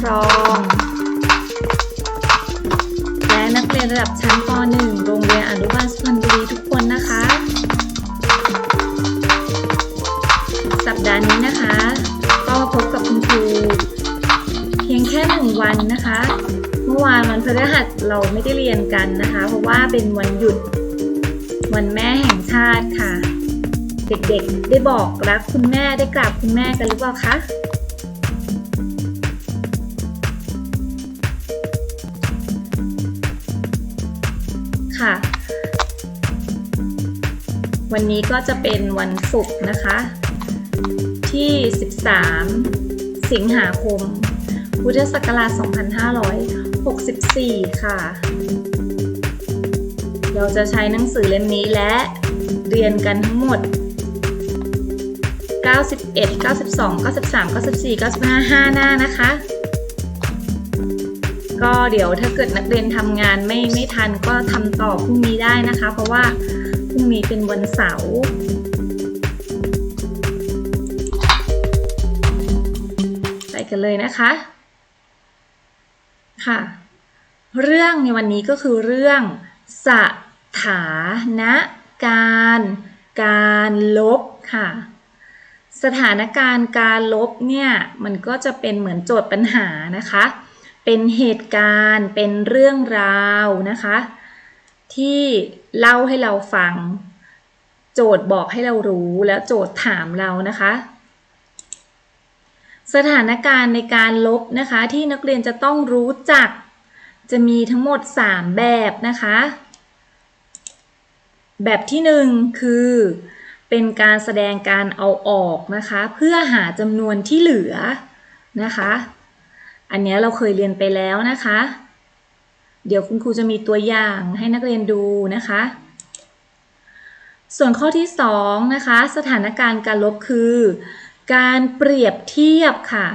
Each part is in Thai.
ครอง และนักเรียนระดับชั้นป .1 โรงเรียนอนุบาลสุพรรณบุรีทุกคนนะคะ สัปดาห์นี้นะคะ ก็พบกับคุณครูเพียงแค่หนึ่งวันนะคะ เมื่อวานวันพฤหัสเราไม่ได้เรียนกันนะคะ เพราะว่าเป็นวันหยุดวันแม่แห่งชาติค่ะ เด็กๆ ได้บอกรักคุณแม่ได้กราบคุณแม่กันหรือเปล่าคะ วันนี้ก็จะเป็นวันศุกร์นะคะ ที่ 13 สิงหาคม พุทธศักราช 2564 ค่ะ เราจะใช้หนังสือเล่มนี้และเรียนกันทั้งหมด 91 92 93 94 95 5 หน้านะคะ ก็เดี๋ยวถ้าเกิดนักเรียนทำงานไม่ไม่ทันก็ทำต่อพรุ่งนี้ได้นะคะ เพราะว่า รุ่งนี้เป็นวันเสาร์ไปกันเลยนะคะ ค่ะ เรื่องในวันนี้ก็คือเรื่องสถานการ การลบค่ะ สถานการณ์การลบเนี่ยมันก็จะเป็นเหมือนโจทย์ปัญหานะคะ เป็นเหตุการณ์เป็นเรื่องราวนะคะ ที่เล่าให้เราฟัง โจทย์บอกให้เรารู้แล้วโจทย์ถามเรานะคะ สถานการณ์ในการลบนะคะที่นักเรียนจะต้องรู้จัก จะมีทั้งหมด 3 แบบนะคะ แบบที่ 1 คือ เป็นการแสดงการเอาออกนะคะ เพื่อหาจำนวนที่เหลือนะคะ อันนี้เราเคยเรียนไปแล้วนะคะ เดี๋ยวคุณครูจะมีตัวอย่างให้นักเรียนดูนะคะ ส่วนข้อที่2นะคะ สถานการณ์การลบคือ การเปรียบเทียบค่ะ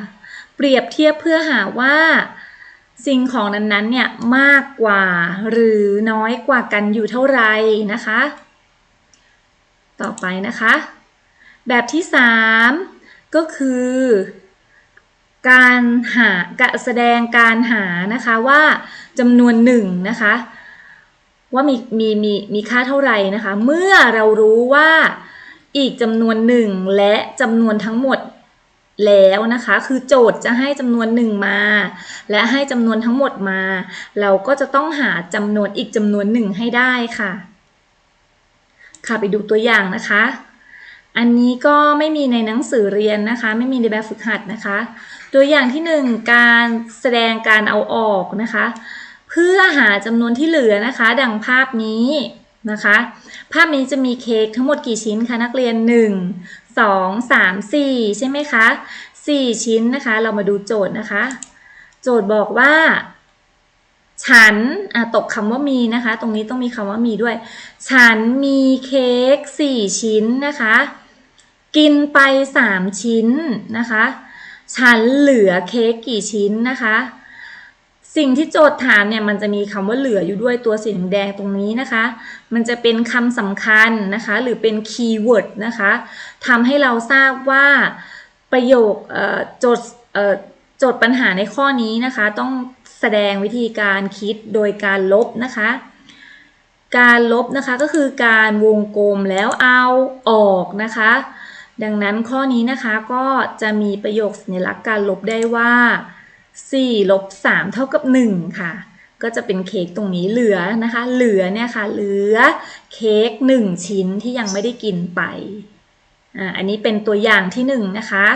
เปรียบเทียบเพื่อหาว่าสิ่งของนั้นๆเนี่ยมากกว่าหรือน้อยกว่ากันอยู่เท่าไหร่นะคะ ต่อไปนะคะ แบบที่ 3 ก็คือ การหาการแสดงการหานะคะว่า จำนวนหนึ่งนะคะ ว่ามีมีมีมีค่าเท่าไหร่นะคะ เมื่อเรารู้ว่าอีกจำนวนหนึ่งและจำนวนทั้งหมดแล้วนะคะ คือโจทย์จะให้จำนวนหนึ่งมา และให้จำนวนทั้งหมดมา เราก็จะต้องหาจำนวนอีกจำนวนหนึ่งให้ได้ค่ะ ค่ะไปดูตัวอย่างนะคะ อันนี้ก็ไม่มีในหนังสือเรียนนะคะ ไม่มีในแบบฝึกหัดนะคะ ตัวอย่างที่1การแสดงการเอาออกนะคะ พื่อหาจำนวนที่เหลือนะคะ ดังภาพนี้นะคะ ภาพนี้จะมีเค้กทั้งหมดกี่ชิ้นคะนักเรียน 1 2 3 4 ใช่ไหมคะ 4 ชิ้นนะคะ เรามาดูโจทย์นะคะ โจทย์บอกว่า ฉันตกคำว่ามีนะคะ ตรงนี้ต้องมีคำว่ามีด้วย ฉันมีเค้ก4ชิ้นนะคะ กินไป 3 ชิ้นนะคะ ฉันเหลือเค้กกี่ชิ้นนะคะ สิ่งที่โจทย์ถามเนี่ยมันจะมีคำว่าเหลืออยู่ด้วยตัวสีแดงตรงนี้นะคะ มันจะเป็นคำสำคัญนะคะ หรือเป็นคีย์เวิร์ดนะคะทำให้เราทราบว่าประโยคโจทย์โจทย์ปัญหาในข้อนี้นะคะ ต้องแสดงวิธีการคิดโดยการลบนะคะ การลบนะคะก็คือการวงกลมแล้วเอาออกนะคะ ดังนั้นข้อนี้นะคะก็จะมีประโยคสัญลักษณ์การลบได้ว่า 4ลบ3เท่ากับ 1 ค่ะ ก็จะเป็นเค้กตรงนี้เหลือนะคะ เหลือเนี่ยค่ะ เหลือเค้ก1 ชิ้นที่ยังไม่ได้กินไปอ่าอันนี้เป็นตัวอย่างที่ 1 นะคะ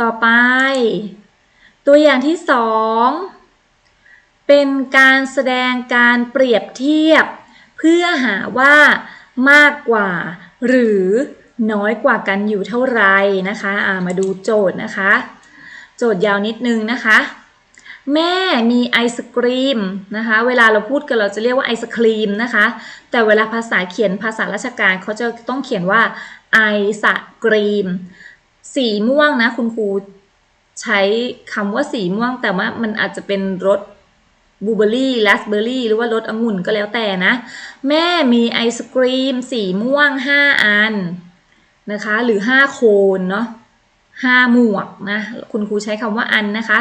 ต่อไป ตัวอย่างที่ 2 เป็นการแสดงการเปรียบเทียบ เพื่อหาว่ามากกว่า หรือน้อยกว่ากันอยู่เท่าไรนะคะามาดูโจทย์นะคะ จทย์ยาวนิดนึงนะคะ แม่มีไอศกรีมนะคะ เวลาเราพูดกันเราจะเรียกว่าไอศครีมนะคะ แต่เวลาภาษาเขียนภาษาราชการเขาจะต้องเขียนว่าไอศกรีม สีม่วงนะคุณครูใช้คำว่าสีม่วง แต่ว่ามันอาจจะเป็นรสบูเบอร์รี่ราสเบอร์รี่หรือว่ารสองุ่นก็แล้วแต่นะ แม่มีไอศกรีม สีม่วง 5 อันนะคะ หรือ 5 โคนเนาะ ห้าหมวกนะ คุณครูใช้คำว่าอันนะคะ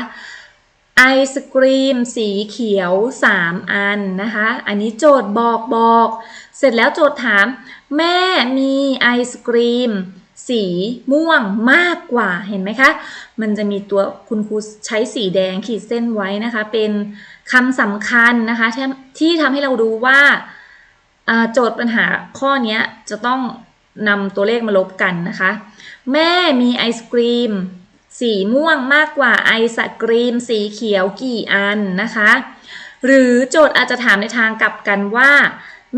ไอศกรีม สีเขียว 3 อันนะคะ อันนี้โจทย์บอกบอก เสร็จแล้วโจทย์ถาม แม่มีไอศกรีม สีม่วงมากกว่าเห็นไหมคะ มันจะมีตัวคุณครูใช้สีแดงขีดเส้นไว้นะคะ เป็นคำสำคัญนะคะ ที่ทำให้เรารู้ว่าโจทย์ปัญหาข้อนี้จะต้อง นำตัวเลขมาลบกันนะคะ แม่มีไอศกรีม สีม่วงมากกว่าไอศกรีม สีเขียวกี่อันนะคะ หรือโจทย์อาจจะถามในทางกลับกันว่า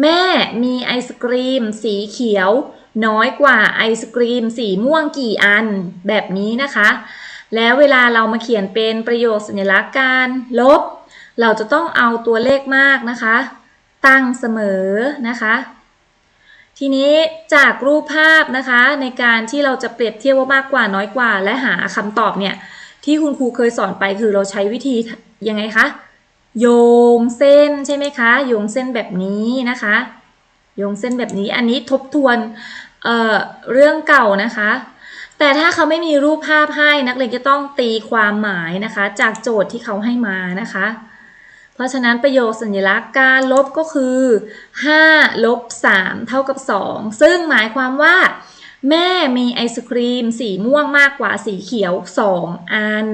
แม่มีไอศกรีม สีเขียว น้อยกว่าไอศกรีม สีม่วงกี่อันแบบนี้นะคะ แล้วเวลาเรามาเขียนเป็นประโยคสัญลักษณ์การลบ เราจะต้องเอาตัวเลขมากนะคะ ตั้งเสมอนะคะ ทีนี้จากรูปภาพนะคะ ในการที่เราจะเปรียบเทียบว่ามากกว่าน้อยกว่า และหาคำตอบเนี่ยที่คุณครูเคยสอนไปคือเราใช้วิธียังไงคะโยงเส้นใช่ไหมคะโยงเส้นแบบนี้นะคะโยงเส้นแบบนี้อันนี้ทบทวนเเรื่องเก่านะคะ แต่ถ้าเขาไม่มีรูปภาพให้นักเรียนจะต้องตีความหมายนะคะ จากโจทย์ที่เขาให้มานะคะ เพราะฉะนั้นประโยคสัญลักษณ์การลบก็คือ5ลบ3เท่ากับ 2 ซึ่งหมายความว่า แม่มีไอศครีม สีม่วงมากกว่าสีเขียว 2 อัน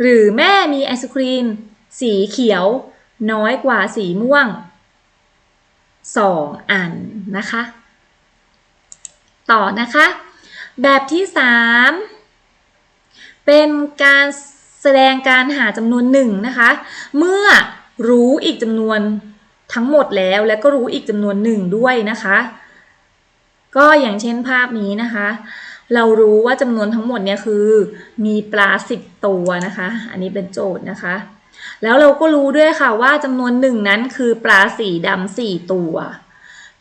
หรือแม่มีไอศครีม สีเขียวน้อยกว่าสีม่วง 2 อันนะคะ ต่อนะคะ แบบที่ 3 เป็นการแสดงการหาจำนวนหนึ่งนะคะ เมื่อ รู้อีกจำนวนทั้งหมดแล้ว และก็รู้อีกจำนวนหนึ่งด้วยนะคะ ก็อย่างเช่นภาพนี้นะคะ เรารู้ว่าจำนวนทั้งหมดเนี่ยคือมีปลาสิบตัวนะคะ อันนี้เป็นโจทย์นะคะ แล้วเราก็รู้ด้วยค่ะว่าจำนวนหนึ่งนั้นคือปลาสีดำสี่ตัว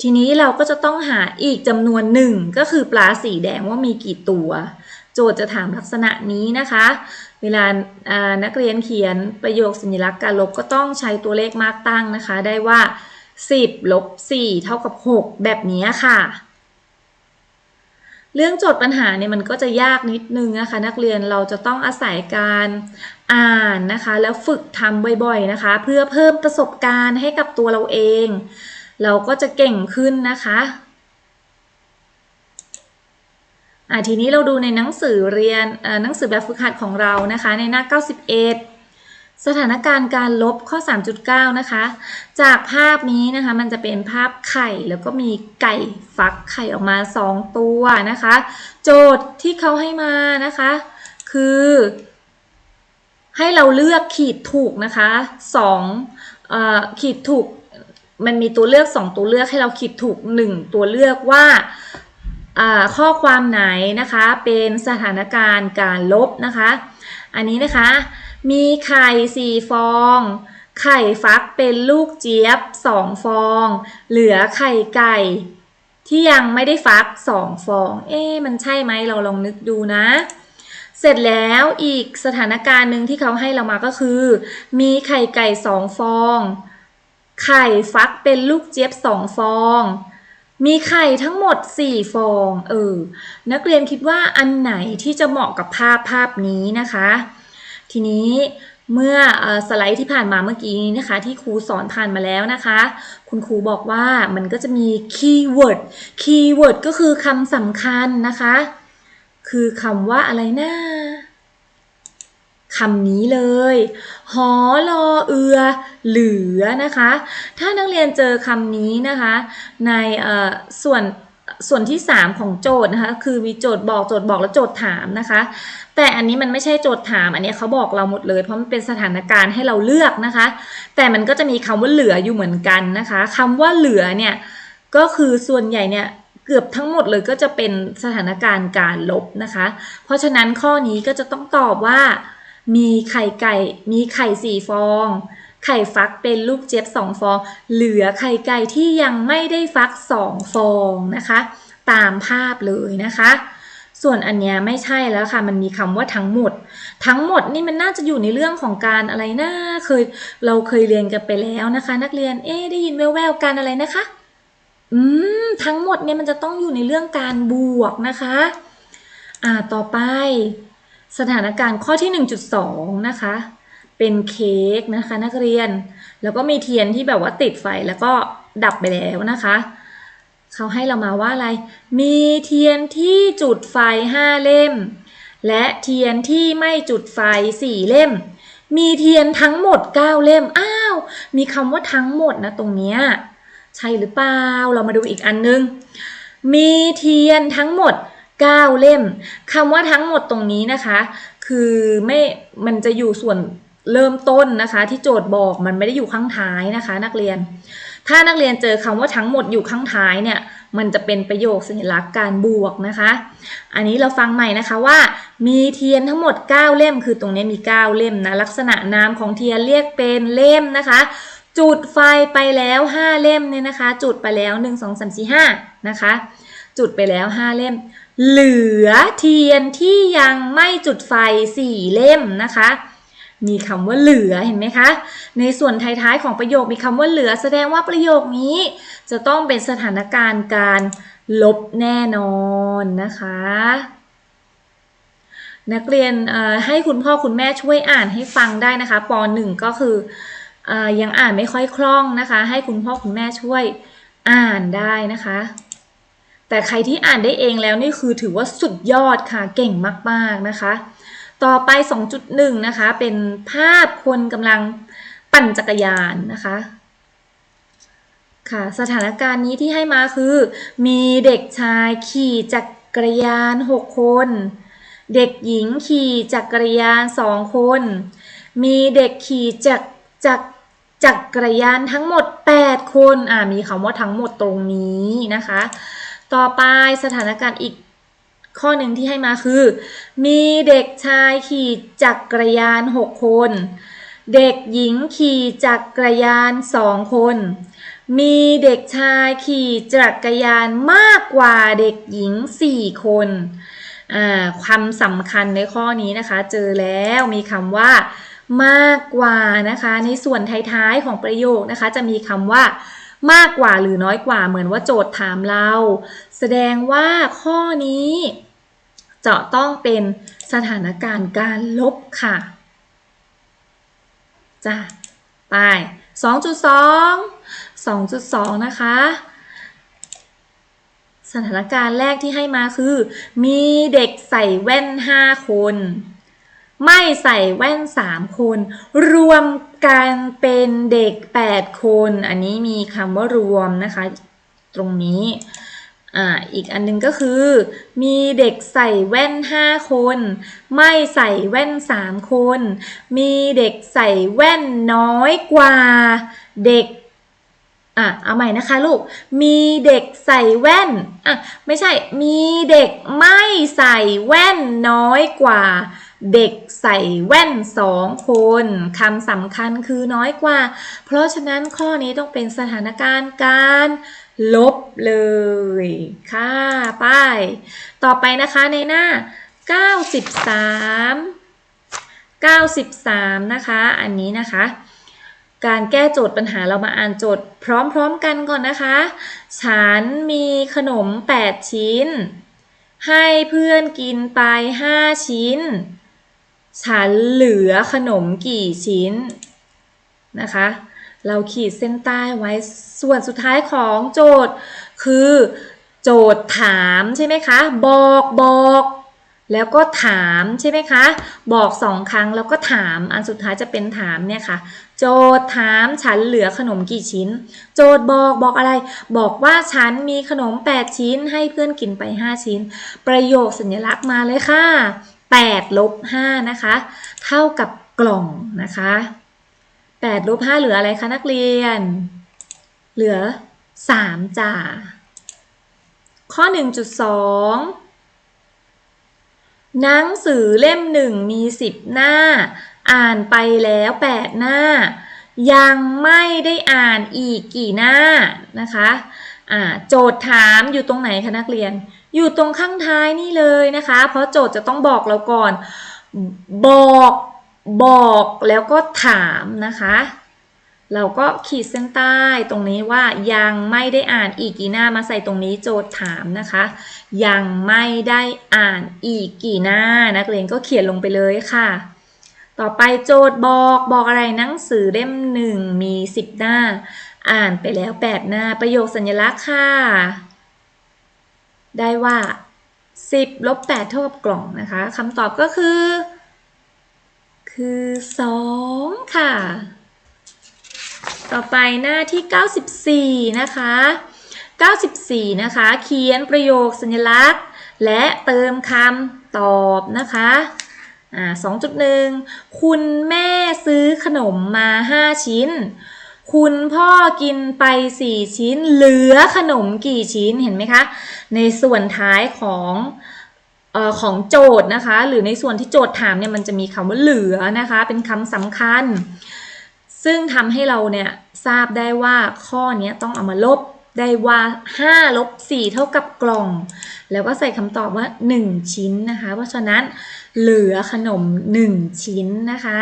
ทีนี้เราก็จะต้องหาอีกจำนวนหนึ่งก็คือปลาสีแดงว่ามีกี่ตัว โจทย์จะถามลักษณะนี้นะคะ เวลานักเรียนเขียนประโยคสัญลักษณ์การลบก็ต้องใช้ตัวเลขมากตั้งนะคะ ได้ว่า 10ลบ4เท่ากับ 6 แบบนี้ค่ะ เรื่องโจทย์ปัญหาเนี่ยมันก็จะยากนิดนึงนะคะ นักเรียนเราจะต้องอาศัยการอ่านนะคะ แล้วฝึกทำบ่อยๆนะคะ เพื่อเพิ่มประสบการณ์ให้กับตัวเราเอง เราก็จะเก่งขึ้นนะคะ อะทีนี้เราดูในหนังสือเรียนหนังสือแบบฝึกหัดของเรานะคะ ในหน้า 91 สถานการณ์การลบข้อ 3.9 นะคะ จากภาพนี้นะคะมันจะเป็นภาพไข่แล้วก็มีไก่ฟักไข่ออกมา 2 ตัวนะคะ โจทย์ที่เขาให้มานะคะ คือ ให้เราเลือกขีดถูกนะคะ2ขีดถูกมันมีตัวเลือก 2 ตัวเลือกให้เราขีดถูก 1 ตัวเลือกว่า ข้อความไหนนะคะเป็นสถานการณ์การลบนะคะ อันนี้นะคะ มีไข่สี่ฟอง ไข่ฟักเป็นลูกเจี๊ยบสองฟอง เหลือไข่ไก่ที่ยังไม่ได้ฟักสองฟอง เอ๊มันใช่ไหมเราลองนึกดูนะ เสร็จแล้วอีกสถานการณ์หนึ่งที่เขาให้เรามาก็คือ มีไข่ไก่สองฟอง ไข่ฟักเป็นลูกเจี๊ยบสองฟอง มีไข่ทั้งหมด 4 ฟอง เออ นักเรียนคิดว่าอันไหนที่จะเหมาะกับภาพภาพนี้นะคะ ทีนี้เมื่อสไลด์ที่ผ่านมาเมื่อกี้นี้นะคะ ที่ครูสอนผ่านมาแล้วนะคะ คุณครูบอกว่ามันก็จะมีคีย์เวิร์ด คีย์เวิร์ดก็คือคำสำคัญนะคะ คือคำว่าอะไรนะ คำนี้เลย หอลอเอือ เหลือนะคะ ถ้านักเรียนเจอคำนี้นะคะ ในส่วนส่วนที่ 3 ของโจทย์นะคะคือมีโจทย์บอกโจทย์บอกและโจทย์ถามนะคะ แต่อันนี้มันไม่ใช่โจทย์ถาม อันนี้เขาบอกเราหมดเลยเพราะมันเป็นสถานการณ์ให้เราเลือกนะคะ แต่มันก็จะมีคำว่าเหลืออยู่เหมือนกันนะคะคำว่าเหลือเนี่ยก็คือส่วนใหญ่เนี่ยเกือบทั้งหมดเลยก็จะเป็นสถานการณ์การลบนะคะ เพราะฉะนั้นข้อนี้ก็จะต้องตอบว่า มีไข่ไก่ มีไข่สี่ฟอง ไข่ฟักเป็นลูกเจี๊ยบสองฟอง เหลือไข่ไก่ที่ยังไม่ได้ฟักสองฟองนะคะ ตามภาพเลยนะคะ ส่วนอันเนี้ยไม่ใช่แล้วค่ะ มันมีคำว่าทั้งหมด ทั้งหมดนี่มันน่าจะอยู่ในเรื่องของการอะไรนะเคยเราเคยเรียนกันไปแล้วนะคะ นักเรียน เอ๊ได้ยินแว่วๆกันอะไรนะคะ อืม ทั้งหมดเนี่ยมันจะต้องอยู่ในเรื่องการบวกนะคะ อ่า ต่อไป สถานการณ์ข้อที่ 1.2 นะคะ เป็นเค้กนะคะนักเรียน แล้วก็มีเทียนที่แบบว่าติดไฟแล้วก็ดับไปแล้วนะคะ เขาให้เรามาว่าอะไร มีเทียนที่จุดไฟห้าเล่ม และเทียนที่ไม่จุดไฟสี่เล่ม มีเทียนทั้งหมด 9 เล่ม อ้าว มีคำว่าทั้งหมดนะตรงเนี้ย ใช่หรือเปล่า เรามาดูอีกอันนึง มีเทียนทั้งหมด 9 เล่มคำว่าทั้งหมดตรงนี้นะคะ คือไม่มันจะอยู่ส่วนเริ่มต้นนะคะ ที่โจทย์บอกมันไม่ได้อยู่ข้างท้ายนะคะ นักเรียน ถ้านักเรียนเจอคำว่าทั้งหมดอยู่ข้างท้ายเนี่ยมันจะเป็นประโยคสัญลักษณ์การบวกนะคะ อันนี้เราฟังใหม่นะคะว่า มีเทียนทั้งหมด 9 เล่ม คือตรงนี้มี 9 เล่มนะลักษณะนามของเทียนเรียกเป็นเล่มนะคะ จุดไฟไปแล้ว 5 เล่มเนี่ยนะคะ จุดไปแล้ว 1 2 3 4 5นะคะ จุดไปแล้ว 5 เล่ม เหลือเทียนที่ยังไม่จุดไฟ4เล่มนะคะ มีคำว่าเหลือเห็นไหมคะ ในส่วนท้ายๆของประโยคมีคำว่าเหลือ แสดงว่าประโยคนี้ จะต้องเป็นสถานการณ์การลบแน่นอนนะคะ นักเรียนให้คุณพ่อคุณแม่ช่วยอ่านให้ฟังได้นะคะป .1 ก็คืออยังอ่านไม่ค่อยคล่องนะคะ ให้คุณพ่อคุณแม่ช่วยอ่านได้นะคะ แต่ใครที่อ่านได้เองแล้วนี่คือถือว่าสุดยอดค่ะเก่งมากๆนะคะ ต่อไป 2.1 นะคะ เป็นภาพคนกำลังปั่นจักรยานนะคะค่ะสถานการณ์นี้ที่ให้มาคือ มีเด็กชายขี่จักรยาน 6 คน เด็กหญิงขี่จักรยาน 2 คน มีเด็กขี่จักรจักจักรยานทั้งหมด 8 คนอ่ามีคำว่าทั้งหมดตรงนี้นะคะ ต่อไปสถานการณ์อีกข้อหนึ่งที่ให้มาคือ มีเด็กชายขี่จักรยาน 6 คน เด็กหญิงขี่จักรยาน2คน มีเด็กชายขี่จักรยานมากกว่าเด็กหญิง 4 คนความสำคัญในข้อนี้นะคะ เจอแล้วมีคำว่ามากกว่านะคะ ในส่วนท้ายๆของประโยคนะคะ จะมีคำว่า มากกว่าหรือน้อยกว่าเหมือนว่าโจทย์ถามเรา แสดงว่าข้อนี้จะต้องเป็นสถานการณ์การลบค่ะจ้ะไป 2.2 2.2 นะคะ สถานการณ์แรกที่ให้มาคือ มีเด็กใส่แว่น 5 คน ไม่ใส่แว่น 3 คน รวมกันเป็นเด็ก 8 คน อันนี้มีคำว่ารวมนะคะ ตรงนี้อ่าอีกอันนึงก็คือ มีเด็กใส่แว่น 5 คน ไม่ใส่แว่น 3 คน มีเด็กใส่แว่นน้อยกว่าเด็กอะเอาใหม่นะคะลูก มีเด็กใส่แว่นอะไม่ใช่ มีเด็กไม่ใส่แว่นน้อยกว่า เด็กใส่แว่นสองคนคำสำคัญคือน้อยกว่า เพราะฉะนั้นข้อนี้ต้องเป็นสถานการณ์การลบเลยค่ะไปต่อไปนะคะในหน้า 93 93 นะคะ อันนี้นะคะ การแก้โจทย์ปัญหาเรามาอ่านโจทย์ พร้อมๆกันก่อนนะคะ ฉันมีขนม 8 ชิ้น ให้เพื่อนกินไป 5 ชิ้น ฉันเหลือขนมกี่ชิ้นนะคะ เราขีดเส้นใต้ไว้ส่วนสุดท้ายของโจทย์ คือโจทย์ถามใช่ไหมคะ บอกบอกแล้วก็ถามใช่ไหมคะ บอกสองครั้งแล้วก็ถามอันสุดท้ายจะเป็นถามเนี่ยค่ะ โจทย์ถามฉันเหลือขนมกี่ชิ้น โจทย์บอกบอกอะไร บอกว่าฉันมีขนม 8 ชิ้นให้เพื่อนกินไป 5 ชิ้น ประโยคสัญลักษณ์มาเลยค่ะ 8ลบ5นะคะ เท่ากับกล่องนะคะ8ลบ5เหลืออะไรคะนักเรียน เหลือ 3จ่า ข้อ 1.2 หนังสือเล่มหนึ่งมี 10 หน้า อ่านไปแล้ว 8 หน้า ยังไม่ได้อ่านอีกกี่หน้านะคะะโจทย์ถามอยู่ตรงไหนคะนักเรียน อยู่ตรงข้างท้ายนี่เลยนะคะ เพราะโจทย์จะต้องบอกเราก่อน บอก บอกแล้วก็ถามนะคะ เราก็ขีดเส้นใต้ตรงนี้ว่ายังไม่ได้อ่านอีกกี่หน้ามาใส่ตรงนี้โจทย์ถามนะคะ ยังไม่ได้อ่านอีกกี่หน้านักเรียนก็เขียนลงไปเลยค่ะ ต่อไปโจทย์บอกบอกอะไรหนังสือเล่มหนึ่งมีสิบหน้า อ่านไปแล้วแปดหน้าประโยคสัญลักษณ์ค่ะ ได้ว่า 10ลบ8เท่ากับกล่องนะคะคำตอบก็คือ คือ 2 ค่ะ ต่อไปหน้าที่ 94 นะคะ 94 นะคะ เขียนประโยคสัญลักษณ์ และเติมคำตอบนะคะอ่า2.1 คุณแม่ซื้อขนมมา 5 ชิ้น คุณพ่อกินไป4ชิ้น เหลือขนมกี่ชิ้นเห็นไหมคะ ในส่วนท้ายของออของโจทย์นะคะ หรือในส่วนที่โจทย์ถามเนี่ยมันจะมีคำว่าเหลือนะคะ เป็นคำสำคัญ ซึ่งทำให้เราเนี่ยทราบได้ว่าข้อนี้ต้องเอามาลบได้ว่า5ลบ4เท่ากับกล่อง แล้วก็ใส่คำตอบว่า 1 ชิ้นนะคะ เพราะฉะนั้นเหลือขนม 1 ชิ้นนะคะ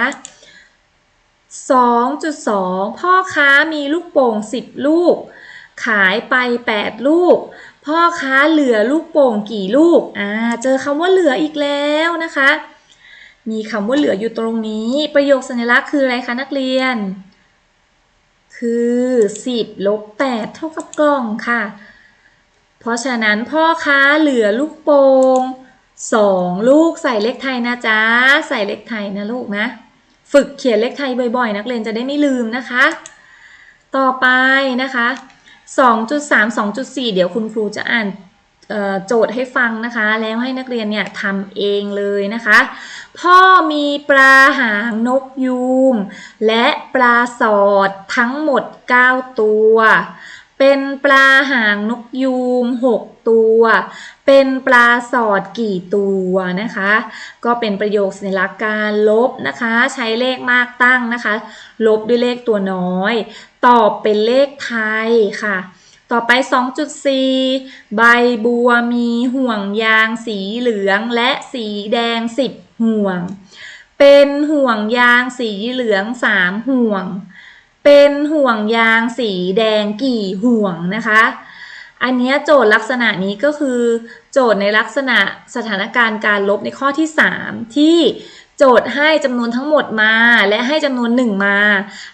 2.2 พ่อค้ามีลูกโป่ง 10 ลูก ขายไป 8 ลูก พ่อค้าเหลือลูกโป่งกี่ลูก อ่า เจอคำว่าเหลืออีกแล้วนะคะ มีคำว่าเหลืออยู่ตรงนี้ ประโยคสัญลักษณ์คืออะไรคะนักเรียน คือ 10ลบ8เท่ากับกล่องค่ะ เพราะฉะนั้นพ่อค้าเหลือลูกโป่ง2ลูกใส่เลขไทยนะจ๊ะ ใส่เลขไทยนะลูกนะ ฝึกเขียนเลขไทยบ่อยๆ นักเรียนจะได้ไม่ลืมนะคะ ต่อไปนะคะ 2.3 2.4 เดี๋ยวคุณครูจะอ่านโจทย์ให้ฟังนะคะ แล้วให้นักเรียนเนี่ยทำเองเลยนะคะ พ่อมีปลาหางนกยูงและปลาสอดทั้งหมด 9 ตัว เป็นปลาหางนกยูง6ตัว เป็นปลาสอดกี่ตัวนะคะ ก็เป็นประโยคสัญลักษณ์การลบนะคะ ใช้เลขมากตั้งนะคะ ลบด้วยเลขตัวน้อย ตอบเป็นเลขไทยค่ะ ต่อไป 2.4 ใบบัวมีห่วงยางสีเหลืองและสีแดง 10 ห่วง เป็นห่วงยางสีเหลือง 3 ห่วง เป็นห่วงยางสีแดงกี่ห่วงนะคะ อันนี้โจทย์ลักษณะนี้ก็คือ โจทย์ในลักษณะสถานการณ์การลบในข้อที่ 3 ที่โจทย์ให้จำนวนทั้งหมดมา และให้จำนวน 1 มา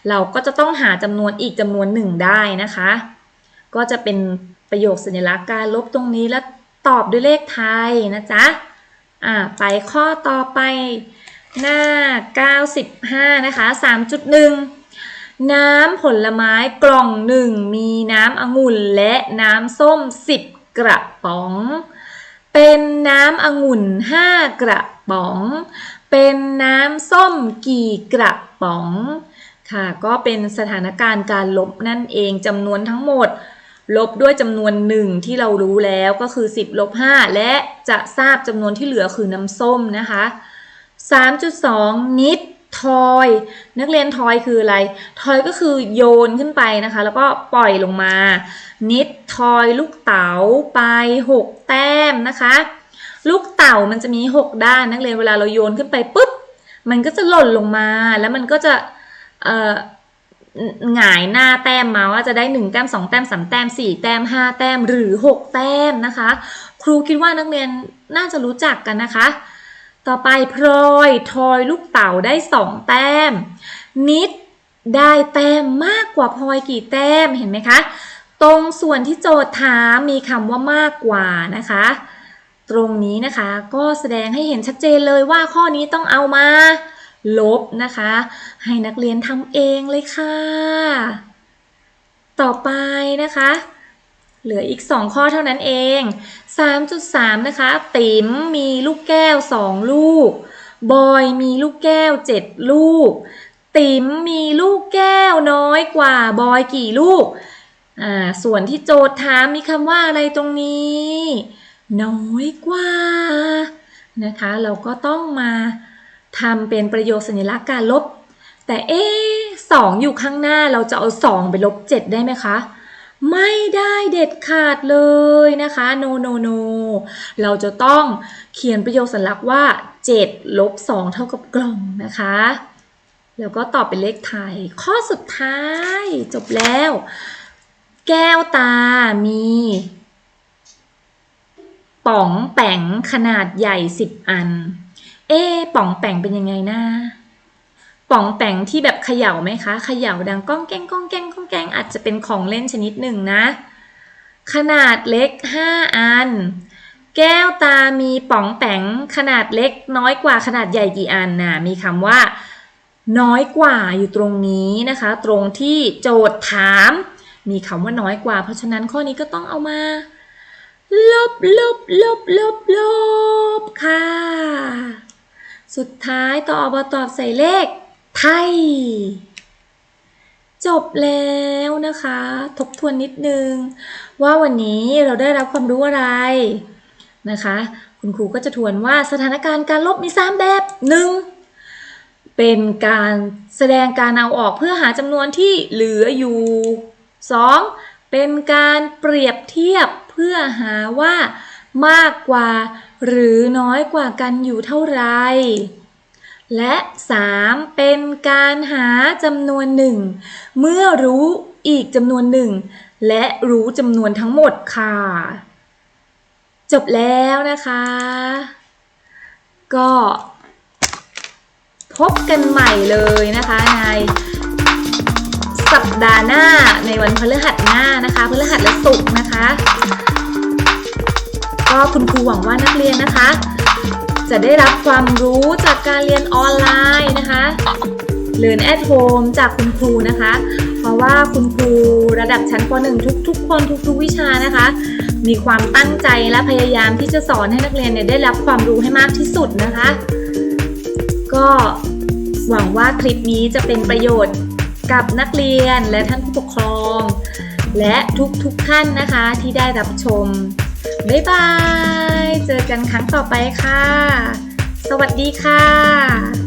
เราก็จะต้องหาจำนวนอีกจำนวน 1 ได้นะคะ ก็จะเป็นประโยคสัญลักษณ์การลบตรงนี้แล้วตอบด้วยเลขไทยนะจ๊ะอ่าไปข้อต่อไปหน้า 95 นะคะ 3.1 น้ำผลไม้กล่องหนึ่งมีน้ำองุ่นและน้ำส้ม10กระป๋อง เป็นน้ำองุ่น5กระป๋อง เป็นน้ำส้มกี่กระป๋อง ค่ะก็เป็นสถานการณ์การลบนั่นเองจำนวนทั้งหมด ลบด้วยจำนวนหนึ่งที่เรารู้แล้วก็คือ 10ลบ5และจะทราบจำนวนที่เหลือคือน้ำส้มนะคะ 3.2 นิด ทอย นักเรียนทอยคืออะไร ทอยก็คือโยนขึ้นไปนะคะ แล้วก็ปล่อยลงมา นิดทอยลูกเต๋าไป 6 แต้มนะคะ ลูกเต่ามันจะมี 6 ด้านนักเรียนเวลาเราโยนขึ้นไปปุ๊บมันก็จะหล่นลงมาแล้วมันก็จะเอ่อหงายหน้าแต้มมาว่าจะได้ 1 แต้ม 2 แต้ม 3 แต้ม 4 แต้ม 5 แต้มหรือ 6 แต้มนะคะ ครูคิดว่านักเรียนน่าจะรู้จักกันนะคะ ต่อไปพลอยทอยลูกเต่าได้2แต้ม นิดได้แต้มมากกว่าพลอยกี่แต้มเห็นไหมคะ ตรงส่วนที่โจทย์ถามมีคำว่ามากกว่านะคะ ตรงนี้นะคะก็แสดงให้เห็นชัดเจนเลยว่าข้อนี้ต้องเอามา ลบนะคะ ให้นักเรียนทำเองเลยค่ะ ต่อไปนะคะ เหลืออีก 2 ข้อเท่านั้นเอง 3.3 นะคะ ติ๋มมีลูกแก้ว 2 ลูก บอยมีลูกแก้ว 7 ลูก ติ๋มมีลูกแก้วน้อยกว่า บอยกี่ลูก อ่า ส่วนที่โจทย์ถามมีคำว่าอะไรตรงนี้ น้อยกว่า นะคะ เราก็ต้องมาทำเป็นประโยคสัญลักษณ์การลบ แต่เอ๊สองอยู่ข้างหน้าเราจะเอาสองไปลบเจ็ดได้ไหมคะ ไม่ได้เด็ดขาดเลยนะคะ no no no เราจะต้องเขียนประโยคสัญลักษณ์ว่า 7 ลบ 2 เท่ากับกล่องนะคะ แล้วก็ตอบเป็นเลขไทย ข้อสุดท้ายจบแล้ว แก้วตามี ป๋องแป๋งขนาดใหญ่ 10 อัน เอ๊ป๋องแป๋งเป็นยังไงนะ ป๋องแป๋งที่แบบเขย่าไหมคะ เขย่าดังก้องแกงก้องแกงก้องแกงอาจจะเป็นของเล่นชนิดหนึ่งนะ ขนาดเล็ก 5 อัน แก้วตามีป๋องแป๋งขนาดเล็ก น้อยกว่าขนาดใหญ่กี่อันนะมีคำว่า น้อยกว่าอยู่ตรงนี้นะคะ ตรงที่โจทย์ถาม มีคำว่าน้อยกว่า เพราะฉะนั้นข้อนี้ก็ต้องเอามาลบลบลบลบลบค่ะ สุดท้ายต่ออบตอบใส่เลข ไทย จบแล้วนะคะ ทบทวนนิดนึง ว่าวันนี้เราได้รับความรู้อะไรนะคะ คุณครูก็จะทวนว่าสถานการณ์การลบมีสามแบบหนึ่งเป็นการแสดงการเอาออกเพื่อหาจำนวนที่เหลืออยู่ 2. เป็นการเปรียบเทียบเพื่อหาว่ามากกว่าหรือน้อยกว่ากันอยู่เท่าไหร่ และ 3. เป็นการหาจำนวนหนึ่งเมื่อรู้อีกจำนวนหนึ่งและรู้จำนวนทั้งหมดค่ะ จบแล้วนะคะ ก็ พบกันใหม่เลยนะคะในสัปดาห์หน้าในวันพฤหัสหน้านะคะพฤหัสและศุกร์นะคะ ก็คุณครูหวังว่านักเรียนนะคะ จะได้รับความรู้จากการเรียนออนไลน์นะคะ Learn at home จากคุณครูนะคะ เพราะว่าคุณครูระดับชั้นป .1 ทุกๆ คนทุกๆ วิชานะคะ มีความตั้งใจและพยายามที่จะสอนให้นักเรียนเนี่ยได้รับความรู้ให้มากที่สุดนะคะ ก็หวังว่าคลิปนี้จะเป็นประโยชน์กับนักเรียนและท่านผู้ปกครอง และทุกๆท่านนะคะที่ได้รับชม บ๊ายบาย เจอกันครั้งต่อไปค่ะ สวัสดีค่ะ